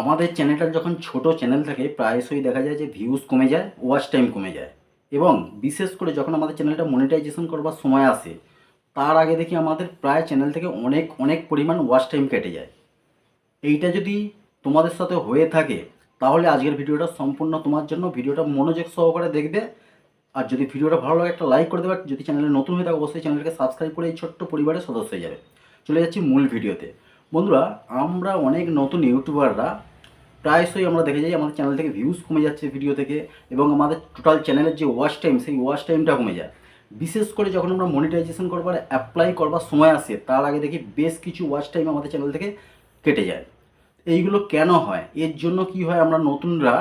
আমাদের চ্যানেলটা যখন ছোট চ্যানেল থাকে, প্রায়শই দেখা যায় যে ভিউজ কমে যায় ওয়াচ টাইম কমে যায়। এবং বিশেষ করে যখন আমাদের চ্যানেলটা মনিটাইজেশন করবার সময় আসে, তার আগে দেখি আমাদের প্রায় চ্যানেল থেকে অনেক অনেক পরিমাণ ওয়াচ টাইম কেটে যায়। এইটা যদি তোমাদের সাথে হয়ে থাকে, তাহলে আজকের ভিডিওটা সম্পূর্ণ তোমার জন্য। ভিডিওটা মনোযোগ সহকারে দেখবে। আর যদি ভিডিওটা ভালো লাগে, একটা লাইক করে দেবে। যদি চ্যানেলে নতুন হয়ে থাকে, অবশ্যই চ্যানেলকে সাবস্ক্রাইব করে এই ছোট্ট পরিবারের সদস্য হয়ে যাবে। চলে যাচ্ছি মূল ভিডিওতে। বন্ধুরা, আমরা অনেক নতুন ইউটিউবাররা প্রায়শই আমরা দেখে যাই আমাদের চ্যানেল থেকে ভিউজ কমে যাচ্ছে ভিডিও থেকে এবং আমাদের টোটাল চ্যানেলের যে ওয়াচ টাইম সেই ওয়াচ টাইমটা কমে যায়। বিশেষ করে যখন আমরা মনিটাইজেশন করবার অ্যাপ্লাই করবার সময় আসে, তার আগে দেখি বেশ কিছু ওয়াচ টাইম আমাদের চ্যানেল থেকে কেটে যায়। এইগুলো কেন হয়? এর জন্য কি হয় আমরা নতুনরা,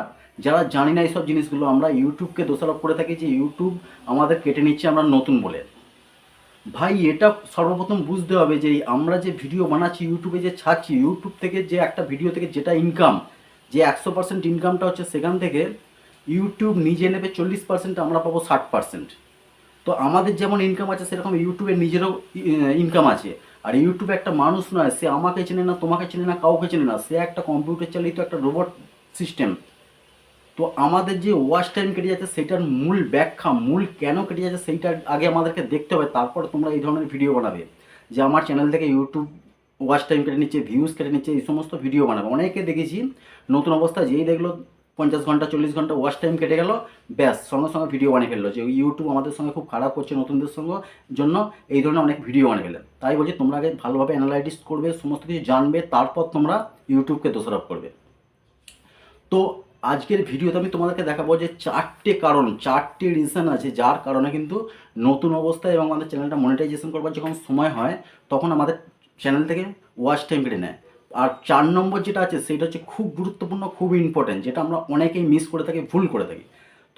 যারা জানি না এইসব জিনিসগুলো, আমরা ইউটিউবকে দোষারোপ করে থাকি যে ইউটিউব আমাদের কেটে নিচ্ছে আমরা নতুন বলে। ভাই, এটা সর্বপ্রথম বুঝতে হবে যে আমরা যে ভিডিও বানাচ্ছি ইউটিউবে যে ছাড়ছি ইউটিউব থেকে যে একটা ভিডিও থেকে যেটা ইনকাম যে একশো পার্সেন্ট ইনকামটা হচ্ছে সেখান থেকে ইউটিউব নিজে নেবে চল্লিশ পার্সেন্ট আমরা পাবো ষাট পার্সেন্ট তো আমাদের যেমন ইনকাম আছে, সেরকম ইউটিউবের নিজেরও ইনকাম আছে। আর ইউটিউবে একটা মানুষ নয়, সে আমাকে চেনে না, তোমাকে চেনে না, কাউকে চেনে না। সে একটা কম্পিউটার চালিত একটা রোবট সিস্টেম তো আমাদের যে ওয়াচ টাইম কেটে যাচ্ছে, সেটার মূল ব্যাখ্যা, মূল কেন কেটে যাচ্ছে সেইটার আগে আমাদেরকে দেখতে হবে। তারপর তোমরা এই ধরনের ভিডিও বানাবে। যে আমার চ্যানেল থেকে ইউটিউব ওয়াচ টাইম কেটে নিচ্ছে ভিউজ কেটে নিচ্ছে, এই সমস্ত ভিডিও বানাবে। অনেকে দেখেছি, নতুন অবস্থায় যেই দেখল পঞ্চাশ ঘণ্টা, চল্লিশ ঘণ্টা ওয়াচ টাইম কেটে গেল, ব্যাস, সঙ্গে সঙ্গে ভিডিও বানিয়ে ফেলল। যে ইউটিউব আমাদের সঙ্গে খুব খারাপ করছে নতুনদের সঙ্গে, জন্য এই ধরনের অনেক ভিডিও বানিয়ে ফেলে তাই বলছি, তোমরা আগে ভালোভাবে অ্যানালাইটিস করবে, সমস্ত কিছু জানবে, তারপর তোমরা ইউটিউবকে দোষারোপ করবে। তো আজকের ভিডিওতে আমি তোমাদেরকে দেখাবো যে চারটে কারণ, চারটে রিজন আছে যার কারণে কিন্তু নতুন অবস্থায় এবং আমাদের চ্যানেলটা মনিটাইজেশন করবার যখন সময় হয়, তখন আমাদের চ্যানেল থেকে ওয়াচ টাইম কেটে নেয়। আর চার নম্বর যেটা আছে, সেটা হচ্ছে খুব গুরুত্বপূর্ণ, খুব ইম্পর্টেন্ট যেটা আমরা অনেকেই মিস করে থাকি, ভুল করে থাকি।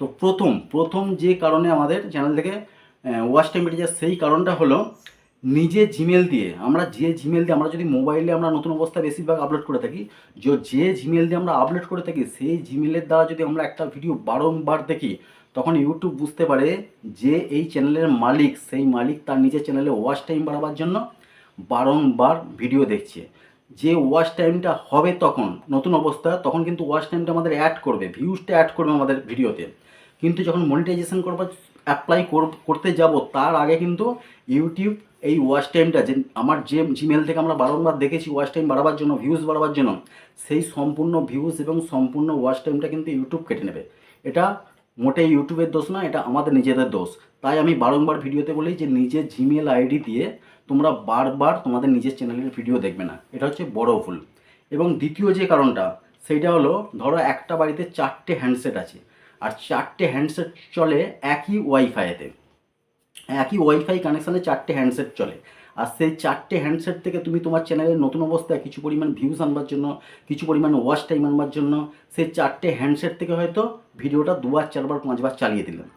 তো প্রথম প্রথম যে কারণে আমাদের চ্যানেল থেকে ওয়াচ টাইম কেটে যায়, সেই কারণটা হলো নিজে জিমেল দিয়ে, আমরা যে জিমেল দিয়ে আমরা যদি মোবাইলে আমরা নতুন অবস্থায় বেশিরভাগ আপলোড করে থাকি, যে যে জিমেল দিয়ে আমরা আপলোড করে থাকি, সেই জিমেলের দ্বারা যদি আমরা একটা ভিডিও বারংবার দেখি, তখন ইউটিউব বুঝতে পারে যে, এই চ্যানেলের মালিক, সেই মালিক তার নিজের চ্যানেলে ওয়াচ টাইম বাড়াবার জন্য বারংবার ভিডিও দেখছে। যে ওয়াচ টাইমটা হবে তখন, নতুন অবস্থা, তখন কিন্তু ওয়াচ টাইমটা আমাদের অ্যাড করবে ভিউজটা অ্যাড করবে আমাদের ভিডিওতে। কিন্তু যখন মনিটাইজেশন করবার অ্যাপ্লাই করতে যাব, তার আগে কিন্তু ইউটিউব এই ওয়াচ টাইমটা যে আমার যে জিমেল থেকে আমরা বারংবার দেখেছি ওয়াচ টাইম বাড়াবার জন্য ভিউজ বাড়াবার জন্য, সেই সম্পূর্ণ ভিউজ এবং সম্পূর্ণ ওয়াচ টাইমটা কিন্তু ইউটিউব কেটে নেবে। এটা মোটেই ইউটিউবের দোষ না, এটা আমাদের নিজেদের দোষ। তাই আমি বারংবার ভিডিওতে বলি যে নিজের জিমেল আইডি দিয়ে তোমরা বারবার তোমাদের নিজের চ্যানেলের ভিডিও দেখবে না। এটা হচ্ছে বড় ভুল। এবং দ্বিতীয় যে কারণটা সেইটা হলো, ধরো একটা বাড়িতে চারটে হ্যান্ডসেট আছে। আর চারটে হ্যান্ডসেট চলে একই ওয়াইফাইতে একই ওয়াইফাই কানেকশানে চারটে হ্যান্ডসেট চলে। আর সেই চারটে হ্যান্ডসেট থেকে তুমি তোমার চ্যানেলের নতুন অবস্থায় কিছু পরিমাণ ভিউজ আনবার জন্য, কিছু পরিমাণ ওয়াচ টাইম আনবার জন্য, সেই চারটে হ্যান্ডসেট থেকে হয়তো ভিডিওটা দুবার, চারবার, পাঁচবার চালিয়ে দিলেন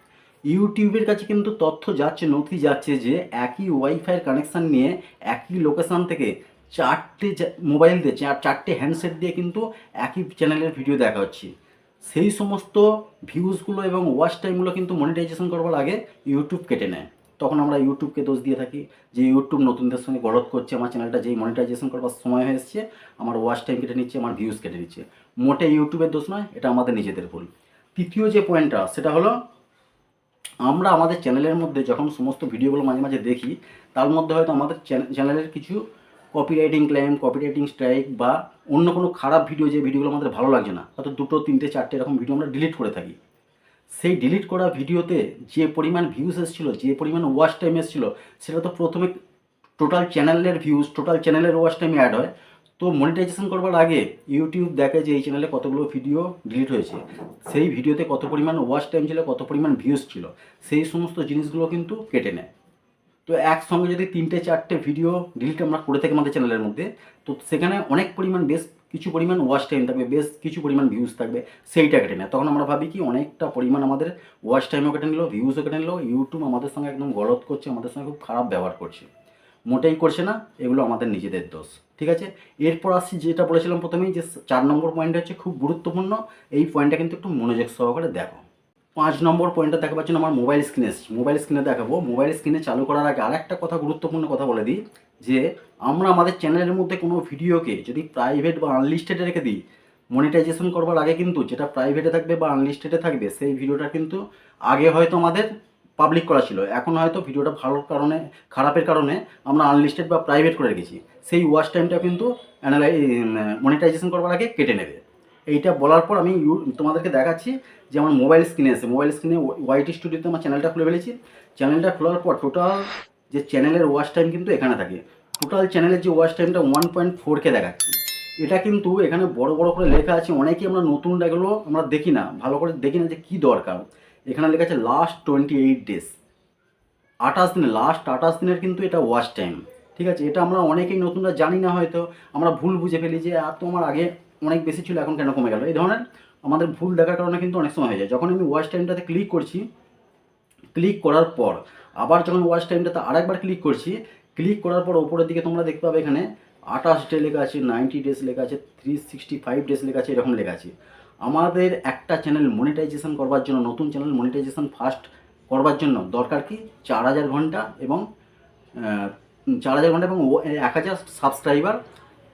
ইউটিউবের কাছে কিন্তু তথ্য যাচ্ছে, নথি যাচ্ছে যে একই ওয়াইফাইয়ের কানেকশান নিয়ে একই লোকেশান থেকে চারটে মোবাইল দিয়ে চারটে হ্যান্ডসেট দিয়ে কিন্তু একই চ্যানেলের ভিডিও দেখা হচ্ছে। সেই সমস্ত ভিউজগুলো এবং ওয়াচ টাইমগুলো কিন্তু মনিটাইজেশন করবার আগে ইউটিউব কেটে নেয়। তখন আমরা ইউটিউবকে দোষ দিয়ে থাকি যে ইউটিউব নতুনদের সঙ্গে গলত করছে, আমার চ্যানেলটা যেই মনিটাইজেশন করবার সময় হয়ে এসছে, আমার ওয়াচ টাইম কেটে নিচ্ছে, আমার ভিউজ কেটে নিচ্ছে। মোটে ইউটিউবের দোষ নয়, এটা আমাদের নিজেদের ভুল। তৃতীয় যে পয়েন্টটা সেটা হলো আমরা আমাদের চ্যানেলের মধ্যে যখন সমস্ত ভিডিওগুলো মাঝে মাঝে দেখি, তার মধ্যে হয়তো আমাদের চ্যানেলের কিছু কপিরাইটিং ক্লেম কপিরাইটিং স্ট্রাইক বা অন্য কোনো খারাপ ভিডিও যে ভিডিওগুলো আমাদের ভালো লাগছে না, হয়তো দুটো, তিনটে, চারটে এরকম ভিডিও আমরা ডিলিট করে থাকি। সেই ডিলিট করা ভিডিওতে যে পরিমাণ ভিউজ এসেছিল, যে পরিমাণ ওয়াচ টাইম এসেছিল, সেটা তো প্রথমে টোটাল চ্যানেলের ভিউজ টোটাল চ্যানেলের ওয়াচ টাইমে অ্যাড হয়। তো মনিটাইজেশন করবার আগে ইউটিউব দেখে যে এই চ্যানেলে কতগুলো ভিডিও ডিলিট হয়েছে। সেই ভিডিওতে কত পরিমাণ ওয়াচ টাইম ছিল, কত পরিমাণ ভিউজ ছিল, সেই সমস্ত জিনিসগুলো কিন্তু কেটে নেয়। তো একসঙ্গে যদি তিনটে, চারটে ভিডিও ডিলিট আমরা করে থাকি আমাদের চ্যানেলের মধ্যে, তো সেখানে অনেক পরিমাণ বেশ কিছু পরিমাণ ওয়াচ টাইম থাকবে, বেশ কিছু পরিমাণ ভিউজ থাকবে, সেইটা কেটে নেয়। তখন আমরা ভাবি কি, অনেকটা পরিমাণ আমাদের ওয়াচ টাইমও কেটে নিল ভিউজও কেটে নিল ইউটিউব আমাদের সঙ্গে একদম গলত করছে, আমাদের সঙ্গে খুব খারাপ ব্যবহার করছে। মোটেই করছে না, এগুলো আমাদের নিজেদের দোষ, ঠিক আছে? এরপর আসছি যেটা বলেছিলাম প্রথমেই, যে চার নম্বর পয়েন্টটা হচ্ছে খুব গুরুত্বপূর্ণ, এই পয়েন্টটা কিন্তু একটু মনোযোগ সহকারে দেখো। পাঁচ নম্বর পয়েন্টটা দেখাবার জন্য আমার মোবাইল স্ক্রিনে এসেছি। মোবাইল স্ক্রিনে দেখাবো। মোবাইল স্ক্রিনে চালু করার আগে আর একটা কথা গুরুত্বপূর্ণ কথা বলে দিই, যে আমরা আমাদের চ্যানেলের মধ্যে কোনো ভিডিওকে যদি প্রাইভেট বা আনলিস্টেডে রেখে দিই মনিটাইজেশন করবার আগে কিন্তু যেটা প্রাইভেটে থাকবে বা আনলিস্টেডে থাকবে, সেই ভিডিওটা কিন্তু আগে হয়তো আমাদের পাবলিক করা ছিল। এখন হয়তো ভিডিওটা ভালোর কারণে, খারাপের কারণে আমরা আনলিস্টেড বা প্রাইভেট করে রেখেছি। সেই ওয়াচ টাইমটা কিন্তু অ্যানালাই মনিটাইজেশন করবার আগে কেটে নেবে। এইটা বলার পর আমি তোমাদেরকে দেখাচ্ছি যে আমার মোবাইল স্ক্রিনে এসে মোবাইল স্ক্রিনে ওয়াইটি স্টুডিওতে আমার চ্যানেলটা খুলে ফেলেছি। চ্যানেলটা খোলার পর টোটাল যে চ্যানেলের ওয়াচ টাইম কিন্তু এখানে থাকে। টোটাল চ্যানেলের যে ওয়াচ টাইমটা ওয়ান পয়েন্ট ফোরকে দেখাচ্ছে। এটা কিন্তু এখানে বড় বড় করে লেখা আছে। অনেকেই আমরা নতুন এগুলো আমরা দেখি না। ভালো করে দেখি না যে কী দরকার। এখানে লেখা আছে লাস্ট টোয়েন্টি এইট ডেজ আঠাশ দিনের লাস্ট আঠাশ দিনের কিন্তু এটা ওয়াচ টাইম ঠিক আছে? এটা আমরা অনেকেই নতুনরা জানি না হয়তো। আমরা ভুল বুঝে ফেলি যে আর তো আমার আগে অনেক বেশি ছিল, এখন কেন কমে গেল? এই ধরনের আমাদের ভুল দেখার কারণে কিন্তু অনেক সময় হয়ে যায়। যখন আমি ওয়াচ টাইমটাতে ক্লিক করছি ক্লিক করার পর, আবার যখন ওয়াচ টাইমটাতে আরেকবার ক্লিক করছি ক্লিক করার পর ওপরের দিকে তোমরা দেখতে পাবে এখানে আঠাশ ডে লেখা আছে নাইনটি ডেজ লেখা আছে থ্রি সিক্সটি ফাইভ ডেজ লেখা আছে, এরকম লেখা আছে। আমাদের একটা চ্যানেল মনিটাইজেশন করবার জন্য, নতুন চ্যানেল মনিটাইজেশন ফার্স্ট করবার জন্য দরকার কি? চার হাজার ঘণ্টা এবং চার হাজার ঘণ্টা এবং এক হাজার সাবস্ক্রাইবার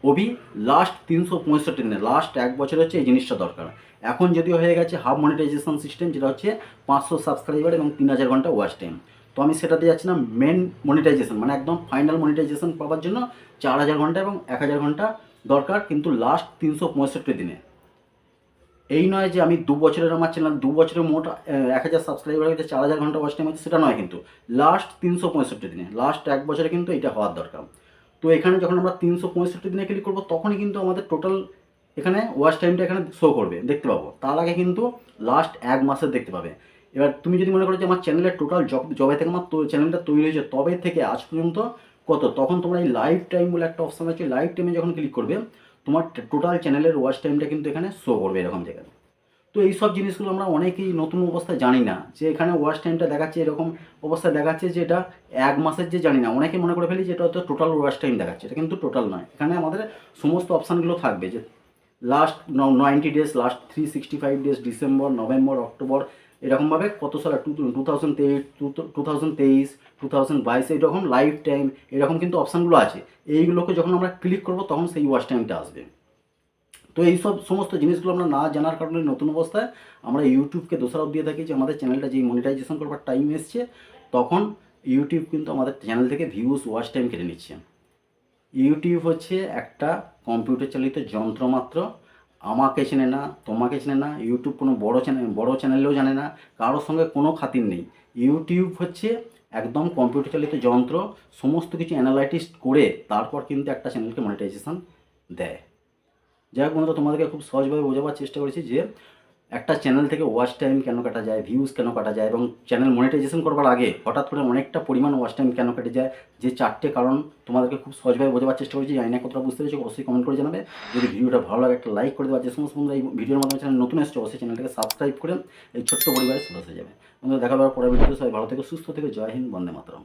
ওবি লাস্ট তিনশো পঁয়ষট্টি দিনে লাস্ট এক বছর হচ্ছে এই জিনিসটা দরকার। এখন যদিও হয়ে গেছে হাফ মনিটাইজেশন সিস্টেম যেটা হচ্ছে পাঁচশো সাবস্ক্রাইবার এবং তিন হাজার ঘণ্টা ওয়াচ টাইম তো আমি সেটাতে যাচ্ছি না মেন মনিটাইজেশন মানে একদম ফাইনাল মনিটাইজেশন পাওয়ার জন্য চার হাজার ঘণ্টা এবং এক হাজার ঘণ্টা দরকার, কিন্তু লাস্ট তিনশো পঁয়ষট্টি দিনে। এই নয় যে আমি দু বছরের আমার চ্যানেল দু বছরের মোট এক হাজার সাবস্ক্রাইবার হয়েছে, চার হাজার ঘণ্টা ওয়াচ টাইম হচ্ছে সেটা নয় কিন্তু। লাস্ট তিনশো পঁয়ষট্টি দিনে লাস্ট এক বছরে কিন্তু এটা হওয়ার দরকার। তো এখানে যখন আমরা তিনশো পঁয়ষট্টি দিনে ক্লিক করব, তখনই কিন্তু আমাদের টোটাল এখানে ওয়াচ টাইমটা এখানে শো করবে, দেখতে পাবো। তার আগে কিন্তু লাস্ট এক মাসের দেখতে পাবে। এবার তুমি যদি মনে করো যে আমার চ্যানেলের টোটাল জবে থেকে আমার চ্যানেলটা তৈরি হয়েছে, তবে থেকে আজ পর্যন্ত কত? তখন তোমরা এই লাইভ টাইম বলে একটা অপশান আছে লাইভ টাইমে যখন ক্লিক করবে, তোমার টোটাল চ্যানেলের ওয়াচ টাইমটা কিন্তু এখানে শো করবে এরকম জায়গায়। তো এই সব জিনিসগুলো আমরা অনেকেই নতুন অবস্থায় জানি না। যে এখানে ওয়াশ টাইমটা দেখাচ্ছে, এরকম অবস্থায় দেখাচ্ছে যে এটা এক মাসের যে জানি না। অনেকে মনে করে ফেলি যে এটা হয়তো টোটাল ওয়াশ টাইম দেখাচ্ছে। এটা কিন্তু টোটাল নয়। এখানে আমাদের সমস্ত অপশানগুলো থাকবে যে last ninety days last three sixty five days December November October এরকমভাবে কত সাল? টু টু থাউজেন্ড তেইশ টু থাউজেন্ড তেইশ টু থাউজেন্ড বাইশ এইরকম লাইফ টাইম এরকম কিন্তু অপশানগুলো আছে। এইগুলোকে যখন আমরা ক্লিক করব, তখন সেই ওয়াশ টাইমটা আসবে। তো এই সব সমস্ত জিনিসগুলো আমরা না জানার কারণে নতুন অবস্থায় আমরা ইউটিউবকে দোষারোপ দিয়ে থাকি যে আমাদের চ্যানেলটা যেই মনিটাইজেশন করবার টাইম এসছে, তখন ইউটিউব কিন্তু আমাদের চ্যানেল থেকে ভিউজ ওয়াচ টাইম কেটে নিচ্ছে। ইউটিউব হচ্ছে একটা কম্পিউটার চালিত যন্ত্র মাত্র। আমাকে চেনে না, তোমাকে চেনে না, ইউটিউব কোনো বড় চ্যানেল বড় চ্যানেলেও জানে না, কারোর সঙ্গে কোনো খাতির নেই। ইউটিউব হচ্ছে একদম কম্পিউটার চালিত যন্ত্র, সমস্ত কিছু অ্যানালাইটিস করে তারপর কিন্তু একটা চ্যানেলকে মনিটাইজেশন দেয়। যাই হোক তোমাদেরকে খুব সহজভাবে বোঝাবার চেষ্টা করেছি যে একটা চ্যানেল থেকে ওয়াচ টাইম কেন কাটা যায় ভিউজ কেন কাটা যায় এবং চ্যানেল মনিটাইজেশন করবার আগে হঠাৎ করে অনেকটা পরিমাণ ওয়াচ টাইম কেন কেটে যায়, যে চারটে কারণ তোমাদেরকে খুব সহজভাবে বোঝাবার চেষ্টা করেছি। জানি না কতটা বুঝতে পেরেছি, অবশ্যই কমেন্ট করে জানাবে। যদি ভিডিওটা ভালো লাগে, একটা লাইক করে দেওয়া যে সমস্ত বন্ধুরা এই ভিডিওর মাধ্যমে চ্যানেল নতুন এসছে, অবশ্যই চ্যানেলটাকে সাবস্ক্রাইব করে এই ছোট্ট পরিবারে সদস্য যাবে। বন্ধুরা দেখা পাওয়ার পরের ভিডিওতে সবাই ভালো থেকে, সুস্থ থেকে। জয় হিন্দ, বন্দে মাতরম।